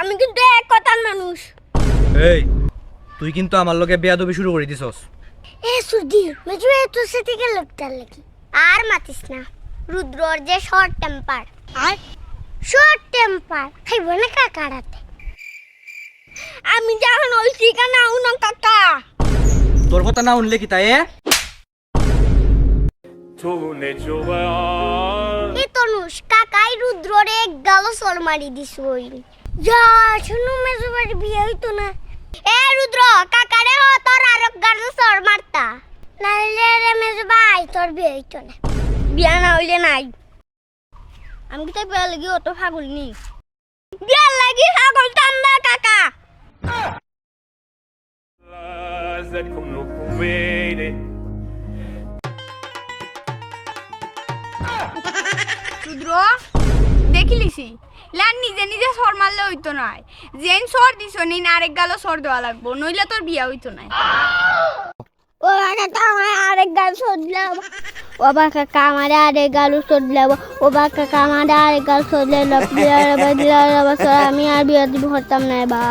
আমি কিন্তু এক কথার মানুষ। এই তুই কিন্তু আমার লগে বেয়াদবি শুরু করে দিছস। এ সুদি মেজু এ তোর কে লাগি। আর মাতিস না। রুদ্রর যে শর্ট টেম্পার আর? শর্ট টেম্পার খাইব না কাকারাতে আমি জাহান ওই না উনন কাকা। তোর কথা না উনলে কি তাই তু জোয়া এক গালো সর মারি দিস ওই। যা শুনো মেজু বাড়ি বিয়ে হইতো না। এ রুদ্র কাকারে হ তোর আর গালো সর মারতা। নাইলে রে মেজু ভাই তোর বিয়ে হইতো না। বিয়া না হইলে নাই। আমি কি তাই বিয়া লাগি অত ফাগুল নি। বিয়া লাগি ফাগুল টান্দা কাকা। vede দেখিলিছি? লান নিজে নিজে সর মারলে হইতো নাই। যেন সর দিছ, নিন আরেক গালো সর দেওয়া লাগবো, নইলে তোর বিয়া হইতো না ও কাকা আমার আরেক গাল দিলাম। ও বা কাকা আমার আরেক গাল দিলাম। ও বা কাকা আমার আরেক গাল সদলাম আমি আর বিয়া দিব হতাম না বা।